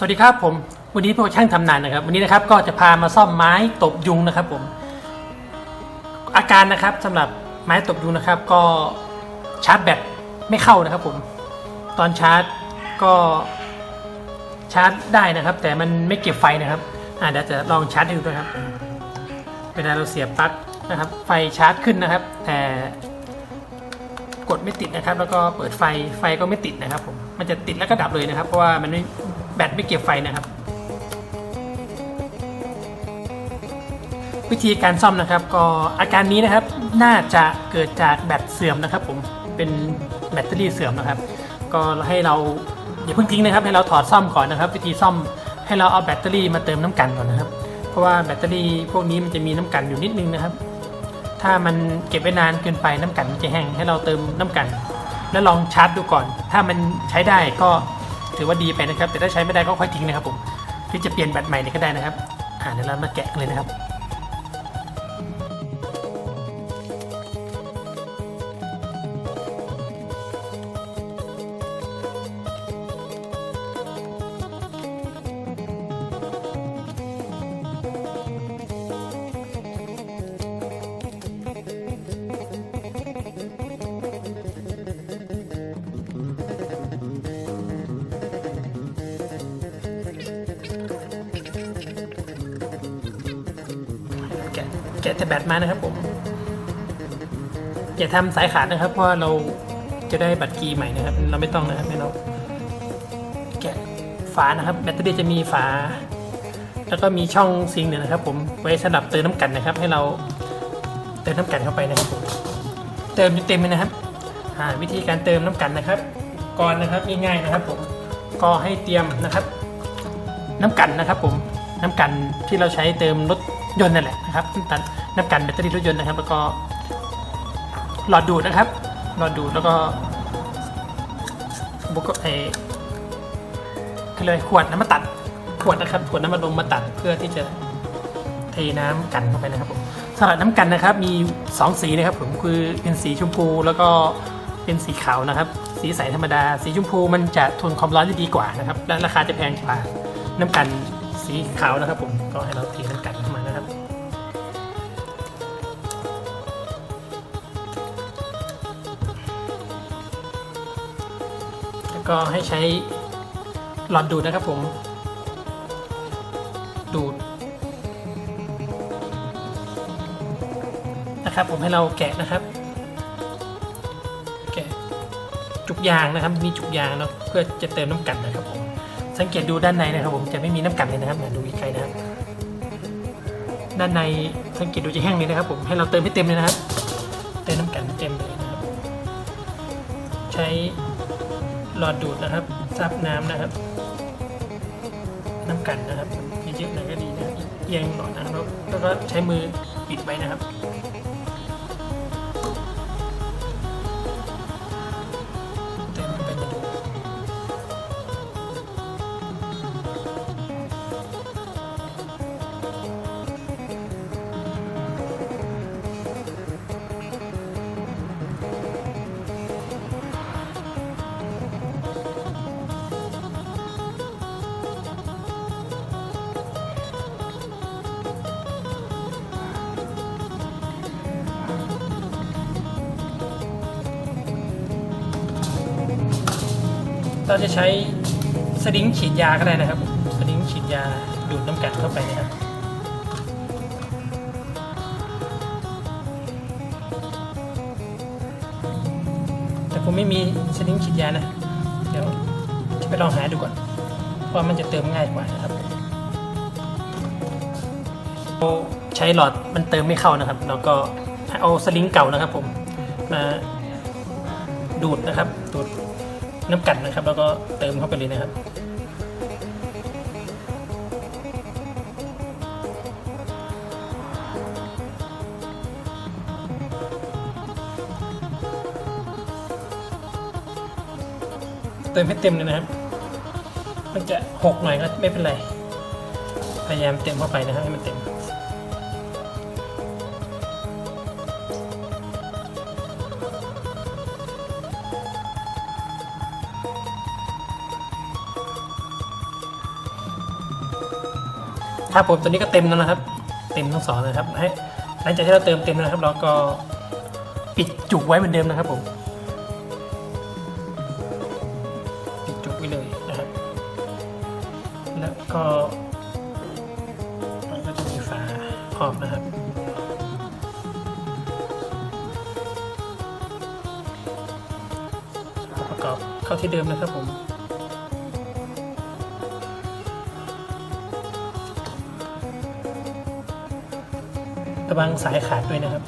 สวัสดีครับผมวันนี้พวกช่างทำนานนะครับ วันนี้นะครับก็จะพามาซ่อมไม้ตบยุงนะครับผม อาการนะครับสำหรับไม้ตบยุงนะครับ ก็ชาร์จแบตไม่เข้านะครับผม ตอนชาร์จก็ชาร์จได้นะครับ แต่มันไม่เก็บไฟนะครับอ่าเดี๋ยวจะลองชาร์จให้ดูนะครับเวลาเราเสียบปลั๊กนะครับ ไฟชาร์จขึ้นนะครับ แต่กดไม่ติดนะครับ แล้วก็เปิดไฟไฟก็ไม่ติดนะครับผมมันจะติดแล้วก็ดับเลยนะครับ เพราะว่ามันไม่ แบตไม่เก็บไฟนะครับ วิธีการซ่อมนะครับ ก็อาการนี้นะครับน่าจะเกิดจากแบตเสื่อมนะครับ ผมเป็นแบตเตอรี่เสื่อมนะครับ ก็ให้เราอย่าเพิ่งทิ้งนะครับ ให้เราถอดซ่อมก่อนนะครับ วิธีซ่อมให้เราเอาแบตเตอรี่มาเติมน้ำกันก่อนนะครับ เพราะว่าแบตเตอรี่พวกนี้มันจะมีน้ำกันอยู่นิดนึงนะครับ ถ้ามันเก็บไว้นานเกินไปน้ำกันมันจะแห้งให้เราเติมน้ำกัน แล้วลองชาร์จดูก่อน ถ้ามันใช้ได้ก็ ถือว่าดีไปนะครับ แต่ถ้าใช้ไม่ได้ก็ค่อยทิ้งนะครับผมที่จะเปลี่ยนแบตใหม่เลยก็ได้นะครับอ่าเดี๋ยวเรามาแกะกันเลยนะครับะแกะแต่แบตมานะครับผมอย่าทำสายขาดนะครับ เพราะเราจะได้บัตรกีใหม่นะครับ เราไม่ต้องนะครับให้เราแกะฝานะครับ แบตเตอรี่จะมีฝา แล้วก็มีช่องซิงเนี่ยนะครับ ผมไว้สำหรับเติมน้ำกันนะครับ ให้เราเติมน้ำกันเข้าไปนะครับผมเติมจนเต็มเลยนะครับวิธีการเติมน้ำกันนะครับก่อนนะครับง่ายๆนะครับ ผมก็ให้เตรียมนะครับ น้ำกันนะครับ ผมน้ำกันที่เราใช้เติมรถ ยนต์นั่นแหละนะครับน้ำกันน้ำกันแบตเตอรี่รถยนต์นะครับ แล้วก็หลอดดูดนะครับ หลอดดูดแล้วก็บุกไอคือเลยขวดน้ำมาตัด ขวดนะครับ ขวดน้ำมันลมมาตัดเพื่อที่จะเทน้ำกันเข้าไปนะครับผมสำหรับน้ำกันนะครับ มีสองสีนะครับ ผมคือเป็นสีชมพูแล้วก็เป็นสีขาวนะครับ สีใสธรรมดา สีชมพูมันจะทนความร้อนได้ดีกว่านะครับ และราคาจะแพงกว่าน้ำกันสีขาวนะครับ ผมก็ให้เราเทน้ำกัน ก็ให้ใช้หลอดดูดนะครับผม ดูดนะครับผมให้เราแกะนะครับ แกะจุกยางนะครับ มีจุกยางเนาะเพื่อจะเติมน้ำกันนะครับผม สังเกตดูด้านในนะครับผมจะไม่มีน้ำกันเลยนะครับดูใกล้ๆนะครับ ด้านในสังเกตดูจะแห้งเลยนะครับ ผมให้เราเติมให้เต็มเลยนะครับ เติมน้ำกันเต็มเลยนะครับ ใช้ หลอดดูดนะครับ ซับน้ำนะครับ น้ำกันนะครับเยอะๆหน่อยก็ดีนะเอียงหลอดนะครับแล้วก็ใช้มือปิดไว้นะครับ เราจะใช้สลิงฉีดยาก็ได้นะครับ สลิงฉีดยาดูดน้ำกัดเข้าไปนะครับแต่ผมไม่มีสลิงฉีดยานะ เดี๋ยวจะไปลองหาดูก่อน เพราะมันจะเติมง่ายกว่านะครับเราใช้หลอดมันเติมไม่เข้านะครับ เราก็เอาสลิงเก่านะครับผมมาดูดนะครับดูด น้ำกันนะครับ แล้วก็เติมเข้าไปเลยนะครับ เติมให้เต็มเลยนะครับ มันจะหกหน่อยก็ไม่เป็นไร พยายามเต็มเข้าไปนะครับให้มันเต็ม ครับผมตัวนี้ก็เต็มแล้วนะครับ เต็มทั้งสองนะครับให้หลังจากที่เราเติมเต็มแล้วนะครับ เราก็ปิดจุกไว้เหมือนเดิมนะครับผมปิดจุกไว้เลยนะครับ แล้วก็มันก็จะมีฝาครอบนะครับประกอบเข้าที่เดิมนะครับผม ระวังสายขาดด้วยนะครับ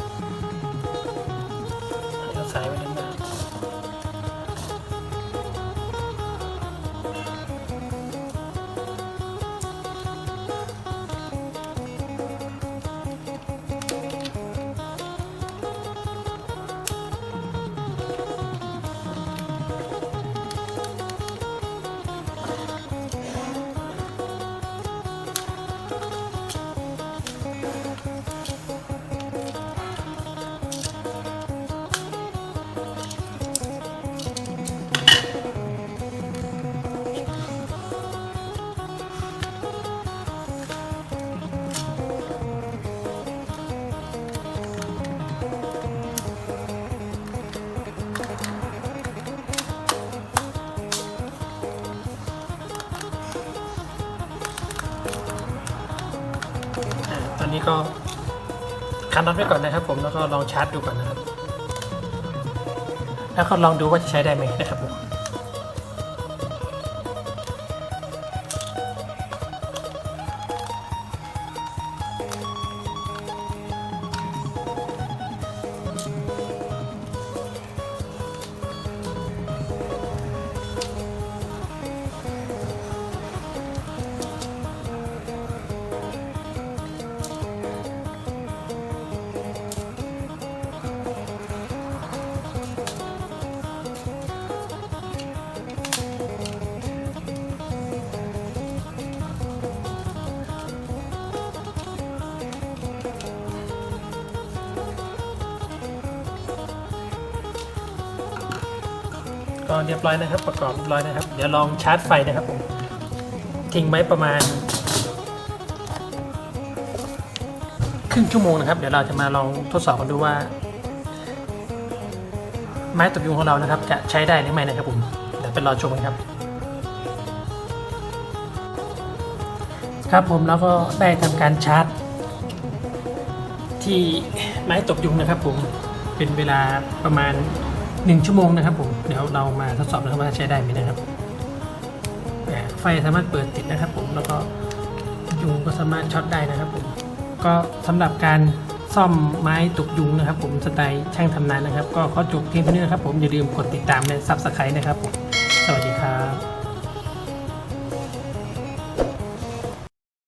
อันนี้ก็คันน็อตไว้ก่อนนะครับ ผมแล้วก็ลองชาร์จดูก่อนนะครับ แล้วก็ลองดูว่าจะใช้ได้ไหมนะครับผม ก็เรียบร้อยนะครับ ประกอบเรียบร้อยนะครับ เดี๋ยวลองชาร์จไฟนะครับผมทิ้งไว้ประมาณ ครึ่งชั่วโมงนะครับ เดี๋ยวเราจะมาลองทดสอบกันดูว่า ไม้ตบยุงของเรานะครับ จะใช้ได้หรือไม่นะครับผมเดี๋ยวไปรอชมกันครับ ครับผมแล้วก็ได้ทำการชาร์จ ที่ไม้ตบยุงนะครับผมเป็นเวลาประมาณ 1 ชั่วโมงนะครับผม เดี๋ยวเรามาทดสอบนะครับว่าใช้ได้ไหมนะครับ ไฟสามารถเปิดติดนะครับผมแล้วก็ยุงก็สามารถช็อตได้นะครับผม ก็สำหรับการซ่อมไม้ตกยุงนะครับ ผมสไตล์ช่างทำนานนะครับ ก็ขอจบเพียงเท่านี้นะครับผมอย่าลืมกดติดตามและซับสไครต์นะครับผมสวัสดีครับ